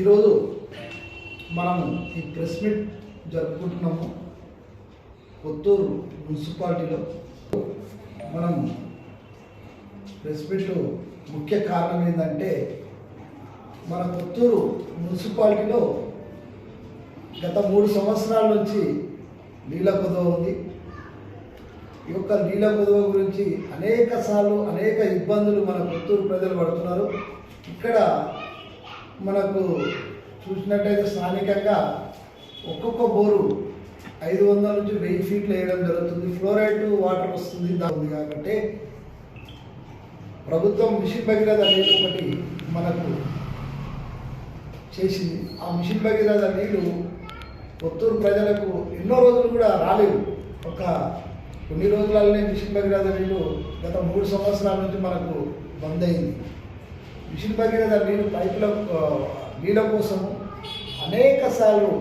ఈరోజు మనం ఈ ప్రెస్ మీట్ జరుపుకుంటున్నాము. కొత్తూరు మున్సిపాలిటీలో మనం ప్రెస్ మీట్ ముఖ్య కారణం ఏంటంటే మన కొత్తూరు మున్సిపాలిటీలో గత మూడు సంవత్సరాల నుంచి నీళ్ళ కొదవ ఉంది. ఈ యొక్క నీళ్ళ కొదవ గురించి అనేక సార్లు అనేక ఇబ్బందులు మన కొత్తూరు ప్రజలు పడుతున్నారు. ఇక్కడ మనకు చూసినట్టయితే స్థానికంగా ఒక్కొక్క బోరు ఐదు వందల నుంచి వెయ్యి ఫీట్లు వేయడం జరుగుతుంది. ఫ్లోరైడ్ వాటర్ వస్తుంది. దాని కాబట్టి ప్రభుత్వం మిషన్ భగీరథ అనేది ఒకటి మనకు చేసింది. ఆ మిషన్ భగీరథ నీళ్ళు కొత్తూరు ప్రజలకు ఎన్నో రోజులు కూడా రాలేవు ఒక కొన్ని రోజులలోనే మిషన్ భగీరథ నీళ్ళు గత మూడు సంవత్సరాల నుంచి మనకు బంద్ అయింది మిషన్ భగీరథ నీళ్ళు పైపుల నీళ్ళ కోసము అనేక సార్లు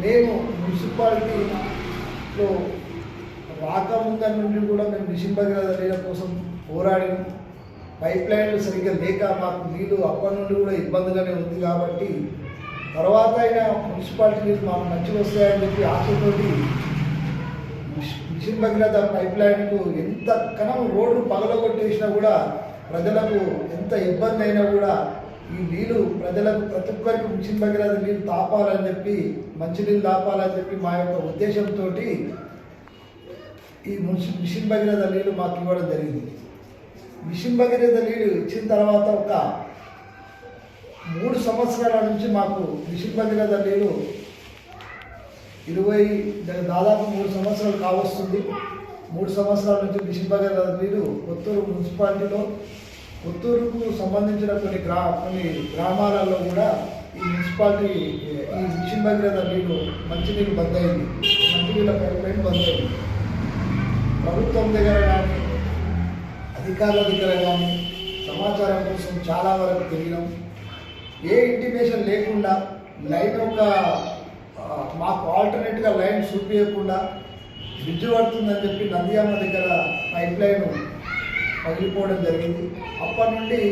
మేము మున్సిపాలిటీలో రాకముందు నుండి కూడా మేము మిషన్ భగీరథ నీళ్ళ కోసం పోరాడినాం. పైప్ లైన్లు సరిగ్గా లేక మాకు నీళ్ళు అప్పటి నుండి కూడా ఇబ్బందిగానే ఉంది కాబట్టి తర్వాత అయినా మున్సిపాలిటీ నీళ్ళు మాకు మంచిగా వస్తాయని చెప్పి ఆశతోటి మిషన్ భగీరథ పైప్ లైన్కు ఎంత కనం రోడ్డు పగలగొట్టేసినా కూడా ప్రజలకు ఎంత ఇబ్బంది అయినా కూడా ఈ నీళ్ళు ప్రజలకు ప్రతి ఒక్కరికి మిషన్ భగీరథ నీళ్ళు తాపాలని చెప్పి మంచినీళ్ళు తాపాలని చెప్పి మా యొక్క ఉద్దేశంతో ఈ మున్సి మిషన్ భగీరథ నీళ్ళు మాకు ఇవ్వడం జరిగింది. మిషన్ భగీరథ నీళ్ళు ఇచ్చిన తర్వాత ఒక మూడు సంవత్సరాల నుంచి మాకు మిషన్ భగీరథ నీళ్ళు ఇరవై దాదాపు మూడు సంవత్సరాలు కావస్తుంది. మూడు సంవత్సరాల నుంచి మిషన్ భగీరథ నీళ్ళు కొత్తూరు మున్సిపాలిటీలో పుత్తూరుకు సంబంధించిన కొన్ని గ్రా కొన్ని గ్రామాలలో కూడా ఈ మున్సిపాలిటీ ఈ మిషన్ భగీరథ నీళ్ళు మంచినీళ్ళు బంద్ అయింది మంచినీళ్ళ పైప్ లైన్ బంద్ అయింది ప్రభుత్వం దగ్గర కానీ అధికారుల దగ్గర కానీ సమాచారం కోసం చాలా వరకు తెలియడం ఏ ఇంటిమేషన్ లేకుండా లైన్ ఒక మాకు ఆల్టర్నేట్గా లైన్ చూపించకుండా బ్రిడ్జ్ పడుతుందని చెప్పి నంద్యామ దగ్గర పైప్ లైన్ పగిలిపోవడం జరిగింది. అప్పటి నుండి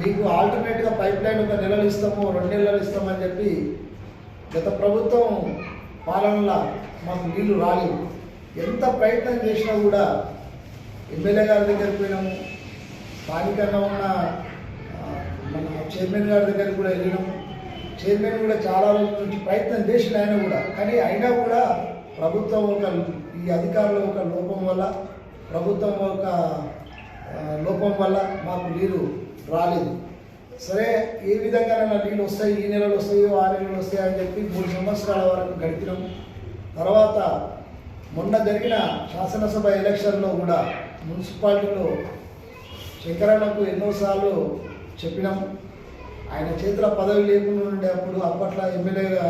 మీకు ఆల్టర్నేట్గా పైప్ లైన్ ఒక నెలలు ఇస్తాము రెండు నెలలు ఇస్తామని చెప్పి గత ప్రభుత్వం పాలనలో మాకు నీళ్ళు రాలేదు. ఎంత ప్రయత్నం చేసినా కూడా ఎమ్మెల్యే గారి దగ్గరికి పోయినాము. స్థానికంగా ఉన్న మన చైర్మన్ గారి దగ్గరికి కూడా వెళ్ళినాము. చైర్మన్ కూడా చాలా రోజుల నుంచి ప్రయత్నం చేసిన ఆయన కూడా. కానీ అయినా కూడా ప్రభుత్వం ఒక ఈ అధికారుల ఒక లోపం వల్ల ప్రభుత్వం ఒక లోపం వల్ల మాకు నీరు రాలేదు. సరే ఏ విధంగానైనా నీళ్ళు వస్తాయి ఈ నెలలు వస్తాయో ఆ నెలలు వస్తాయో అని చెప్పి మూడు సంవత్సరాల వరకు గడిపినాం. తర్వాత మొన్న జరిగిన శాసనసభ ఎలక్షన్లో కూడా మున్సిపాలిటీలో శంకరన్నకు ఎన్నోసార్లు చెప్పినాం. ఆయన చేతిలో పదవి లేకుండా ఉండే అప్పుడు అప్పట్లో ఎమ్మెల్యేగా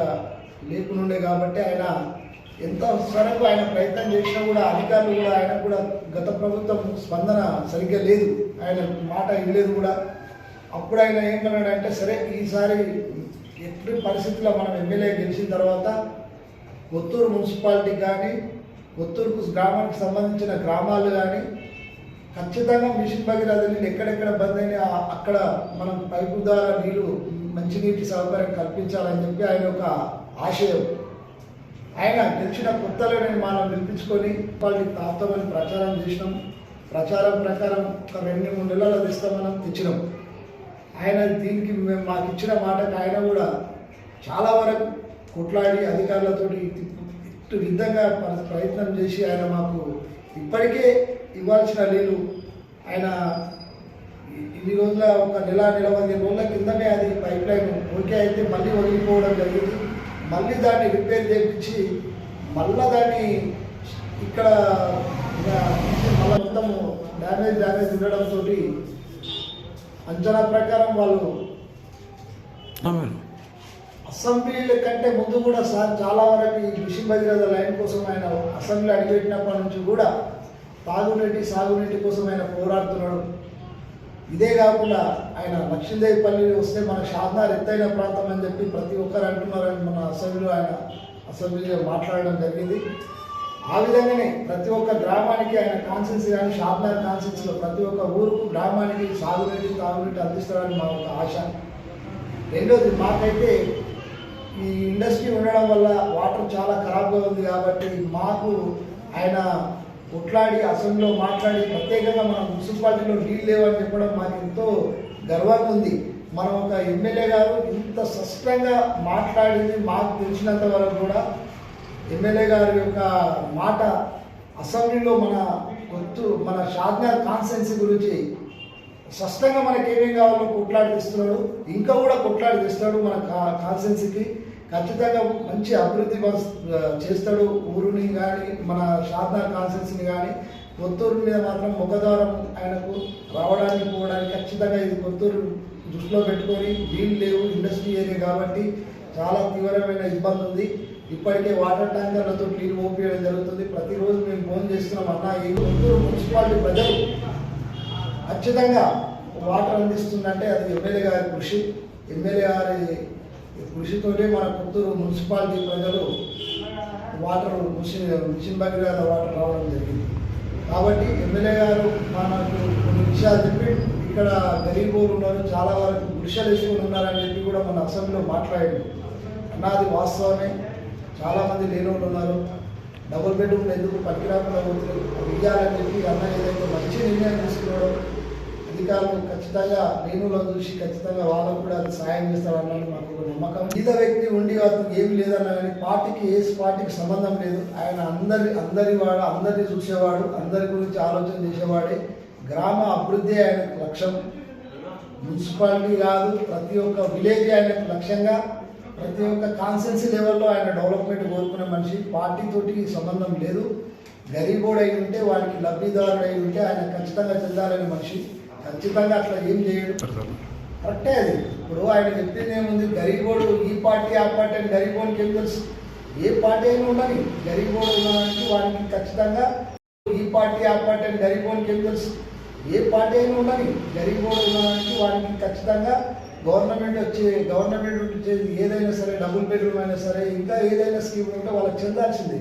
లేకుండా ఉండే కాబట్టి ఆయన ఎంత వరకు ఆయన ప్రయత్నం చేసినా కూడా అధికారులు కూడా ఆయన కూడా గత ప్రభుత్వం స్పందన సరిగ్గా లేదు. ఆయన మాట ఇవ్వలేదు కూడా. అప్పుడు ఆయన ఏమన్నాడంటే సరే ఈసారి ఎట్టి పరిస్థితుల్లో మనం ఎమ్మెల్యే గెలిచిన తర్వాత కొత్తూరు మున్సిపాలిటీ కానీ కొత్తూరు గ్రామానికి సంబంధించిన గ్రామాలు కానీ ఖచ్చితంగా మిషన్ భగీరథ నీళ్ళు ఎక్కడెక్కడ బంద్ అయినా అక్కడ మనం పైపు ద్వారా నీళ్ళు మంచినీటి సౌకర్యం కల్పించాలని చెప్పి ఆయన ఒక ఆశయం. ఆయన గెలిచిన కొత్తలోనే మనం పిలిపించుకొని వాళ్ళకి తాపుతామని ప్రచారం చేసినాం. ప్రచారం ప్రకారం ఒక రెండు మూడు నెలలు తెస్తామని తెచ్చినాం. ఆయన దీనికి మేము మాకు ఇచ్చిన మాటకు ఆయన కూడా చాలా వరకు కొట్లాడి అధికారులతోటి ఇటు విధంగా ప్రయత్నం చేసి ఆయన మాకు ఇప్పటికే ఇవ్వాల్సిన నీళ్ళు ఆయన ఇన్ని రోజుల ఒక నెల నెల పదిహేను రోజుల కిందనే అది పైప్ లైన్ ఓకే అయితే మళ్ళీ వదిలిపోవడం జరిగింది. మళ్ళీ దాన్ని రిపేర్ చేయించి మళ్ళీ దాన్ని ఇక్కడ ఇక మళ్ళీ మొత్తము డ్యామేజ్ డ్యామేజ్ ఉండడంతో అంచనా ప్రకారం వాళ్ళు అసెంబ్లీల కంటే ముందు కూడా సార్ చాలా వరకు ఈ మిషన్ భగీరథ లైన్ కోసం ఆయన అసెంబ్లీ అడిగేటినప్పటి నుంచి కూడా తాగునీటి సాగునీటి కోసం ఆయన పోరాడుతున్నాడు. ఇదే కాకుండా ఆయన లక్ష్మీదేవిపల్లి వస్తే మన షాద్నార్ ఎత్తైన ప్రాంతం అని చెప్పి ప్రతి ఒక్కరు అంటున్నారని మన అసెంబ్లీలో ఆయన అసెంబ్లీలో మాట్లాడడం జరిగింది. ఆ విధంగానే ప్రతి ఒక్క గ్రామానికి ఆయన కాన్సెన్స్ కానీ షాద్నార్ కాన్సెన్స్లో ప్రతి ఒక్క ఊరుకు గ్రామానికి సాగునీటి తాగునీటి అందిస్తారని మా ఒక ఆశ. రెండోది మాకైతే ఈ ఇండస్ట్రీ ఉండడం వల్ల వాటర్ చాలా ఖరాబ్గా ఉంది కాబట్టి మాకు ఆయన కొట్లాడి అసెంబ్లీలో మాట్లాడి ప్రత్యేకంగా మన మున్సిపాలిటీలో నీళ్ళు లేవని చెప్పడం మాకు ఎంతో గర్వంగా ఉంది. మనం ఒక ఎమ్మెల్యే గారు ఇంత స్పష్టంగా మాట్లాడింది మాకు తెలిసినంత వరకు కూడా ఎమ్మెల్యే గారి యొక్క మాట అసెంబ్లీలో మన గొత్తు మన షాద్నగర్ కాన్స్టెన్సీ గురించి స్పష్టంగా మనకి ఏమేం కావాలో కొట్లాడి తెస్తున్నాడు ఇంకా కూడా కొట్లాడి తెస్తాడు మన కా- కాన్స్టెన్సీకి. ఖచ్చితంగా మంచి అభివృద్ధి చేస్తాడు ఊరుని కానీ మన షాద్నగర్ కాన్స్టెన్సీని కానీ కొత్తూరు మీద మాత్రం ముఖద్వారం ఆయనకు రావడానికి పోవడానికి ఖచ్చితంగా ఇది కొత్తూరు దృష్టిలో పెట్టుకొని నీళ్ళు లేవు ఇండస్ట్రీ ఏరియా కాబట్టి చాలా తీవ్రమైన ఇబ్బంది ఉంది. ఇప్పటికే వాటర్ ట్యాంకర్లతో నీళ్ళు పంపించడం జరుగుతుంది. ప్రతిరోజు మేము ఫోన్ చేస్తున్నాం అన్న ఈ కొత్తూరు మున్సిపాలిటీ ప్రజలు ఖచ్చితంగా వాటర్ అందిస్తుందంటే అది ఎమ్మెల్యే గారి కృషి. ఎమ్మెల్యే గారి కృషితోనే మన పుత్తూరు మున్సిపాలిటీ ప్రజలు water mission mission Bhagiratha water రావడం జరిగింది. కాబట్టి ఎమ్మెల్యే గారు మనకు కొన్ని విషయాలు చెప్పి ఇక్కడ గరీబోలు ఉన్నారు చాలా వరకు గుడిసెలు వేసుకొని ఉన్నారని చెప్పి కూడా మన అసెంబ్లీలో మాట్లాడాడు అన్నది వాస్తవమే. చాలామంది లేని ఉన్నారు. డబుల్ బెడ్రూమ్లు ఎందుకు పనికిరాకుండా పోతుంది ఇవ్వాలని చెప్పి అన్న ఏదైతే మంచి నిర్ణయం తీసుకున్నాడో అధికారులు ఖచ్చితంగా నేను చూసి ఖచ్చితంగా వాళ్ళకు కూడా సాయం చేస్తారన్నది మాకు ఒక నమ్మకం. ఈద వ్యక్తి ఉండి వాళ్ళకి ఏమి లేదన్నా కానీ పార్టీకి ఏ పార్టీకి సంబంధం లేదు. ఆయన అందరి అందరి వాడు అందరిని చూసేవాడు అందరి గురించి ఆలోచన చేసేవాడే. గ్రామ అభివృద్ధి ఆయనకు లక్ష్యం. మున్సిపాలిటీ కాదు ప్రతి ఒక్క విలేజ్ ఆయనకు లక్ష్యంగా ప్రతి ఒక్క కాన్సెన్సీ లెవెల్లో ఆయన డెవలప్మెంట్ కోరుకునే మనిషి. పార్టీతోటి సంబంధం లేదు. గరీబోడు అయి ఉంటే వాడికి లబ్ధిదారుడు అయి ఉంటే ఆయన ఖచ్చితంగా చెందాలనే మనిషి. ఖచ్చితంగా అట్లా ఏం చేయడు. కరెక్టే అది. ఇప్పుడు ఆయన చెప్పింది ఏముంది? గరీబోడు ఈ పార్టీ ఆ పార్టీ అని గరీబోడికి ఏం తెలుసు? ఏ పార్టీ అయినా ఉండని గరీబోడు ఉన్నదానికి వాడికి ఖచ్చితంగా ఈ పార్టీ ఆ పార్టీ అని గరీబోడికి ఏం తెలుసు? ఏ పార్టీ అయినా ఉండని గరీబోడు ఉన్నదానికి వాడికి ఖచ్చితంగా గవర్నమెంట్ వచ్చే గవర్నమెంట్ వచ్చేది ఏదైనా సరే డబుల్ బెడ్రూమ్ అయినా సరే ఇంకా ఏదైనా స్కీమ్ ఉంటే వాళ్ళకి చెందాల్సిందే.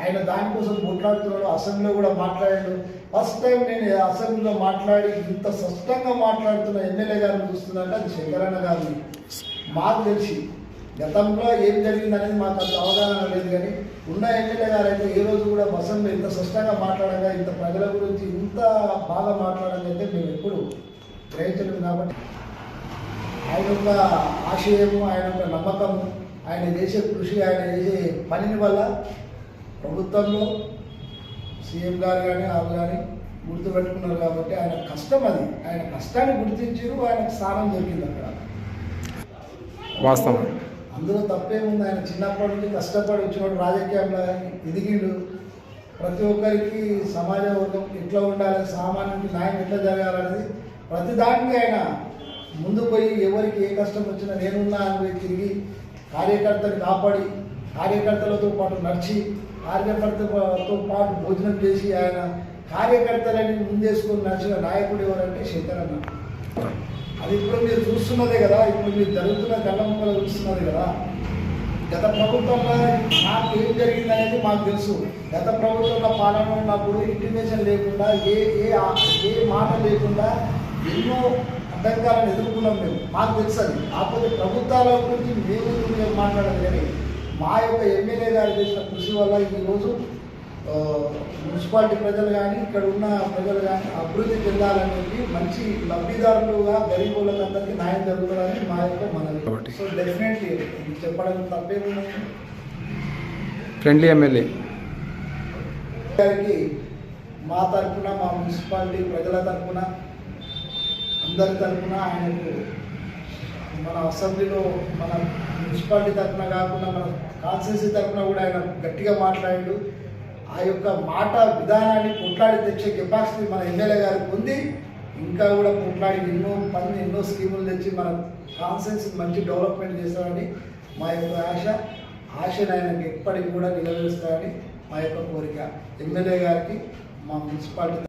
ఆయన దానికోసం కొట్లాడుతున్నాడు అసెంబ్లీలో కూడా మాట్లాడాడు. ఫస్ట్ టైం నేను అసెంబ్లీలో మాట్లాడి ఇంత స్పష్టంగా మాట్లాడుతున్న ఎమ్మెల్యే గారిని చూస్తుందంటే అది శంకరన్న గారిని మాకు తెలిసి గతంలో ఏం జరిగింది అనేది మాకు అంత అవగాహన లేదు కానీ ఉన్న ఎమ్మెల్యే గారు అయితే ఏ రోజు కూడా బసంలో ఇంత స్పష్టంగా మాట్లాడగా ఇంత ప్రజల గురించి ఇంత బాగా మాట్లాడగా మేము ఎప్పుడు గ్రహించలేదు కాబట్టి ఆయన యొక్క ఆశయము ఆయన యొక్క నమ్మకము ఆయన చేసే కృషి ఆయన చేసే పనిని వల్ల ప్రభుత్వంలో సీఎం గారు కానీ వాళ్ళు కానీ గుర్తుపెట్టుకున్నారు కాబట్టి ఆయన కష్టం అది. ఆయన కష్టాన్ని గుర్తించారు ఆయనకు స్థానం దొరికింది అక్కడ. వాస్తవం. అందులో తప్పేముంది? ఆయన చిన్నప్పటి నుంచి కష్టపడి వచ్చినప్పుడు రాజకీయంలో ఎదిగిండు. ప్రతి ఒక్కరికి సమాజ వర్గం ఎట్లా ఉండాలి సామాన్యుడికి న్యాయం ఎట్లా జరగాలనేది ప్రతి దానికి ఆయన ముందు పోయి ఎవరికి ఏ కష్టం వచ్చినా నేనున్నా అని తిరిగి కార్యకర్తని కాపాడి కార్యకర్తలతో పాటు నడిచి కార్యకర్తతో పాటు భోజనం చేసి ఆయన కార్యకర్తలని ముందేసుకొని నడిచిన నాయకుడు ఎవరంటే శంకరన్న. అది ఇప్పుడు మీరు చూస్తున్నదే కదా ఇప్పుడు మీరు జరుగుతున్న కళ్ళముక్కలు చూస్తున్నది కదా. గత ప్రభుత్వంలో నాకు ఏం జరిగిందనేది మాకు తెలుసు. గత ప్రభుత్వంలో పాలన ఉన్నప్పుడు ఇంటిమేషన్ లేకుండా ఏ ఏ ఆ- ఏ మాట లేకుండా ఎన్నో అడ్డంకాలను ఎదుర్కొన్నాం మేము. మాకు తెలుసు అది. కాకపోతే ప్రభుత్వాల గురించి మేము మాట్లాడదు కానీ మా యొక్క ఎమ్మెల్యే గారు చేసిన కృషి వల్ల ఈరోజు మున్సిపాలిటీ ప్రజలు కానీ ఇక్కడ ఉన్న ప్రజలు కానీ అభివృద్ధి చెందాలని చెప్పి మంచి లబ్ధిదారులుగా గరీబులకు అందరికీ న్యాయం జరుగుతుందని మా యొక్క మనవి. సో డెఫినెట్లీ చెప్పడం తప్పేముంది ఫ్రెండ్లీ ఎమ్మెల్యే. గారికి మా తరఫున మా మున్సిపాలిటీ ప్రజల తరఫున అందరి తరఫున ఆయనకు మన అసెంబ్లీలో మన మున్సిపాలిటీ తరఫున కాకుండా మన కాన్స్టిట్యూన్సీ తరఫున కూడా ఆయన గట్టిగా మాట్లాడాడు. ఆ యొక్క మాట విధానాన్ని కొట్లాడి తెచ్చే కెపాసిటీ మన ఎమ్మెల్యే గారికి ఉంది. ఇంకా కూడా కొట్లాడి ఎన్నో పనులు ఎన్నో స్కీములు తెచ్చి మన కాన్స్టిట్యూన్సీ మంచి డెవలప్మెంట్ చేస్తారని మా యొక్క ఆశ. ఆశను ఆయనకు ఎప్పటికి కూడా నిలవేస్తారని మా యొక్క కోరిక. ఎమ్మెల్యే గారికి మా మున్సిపాలిటీ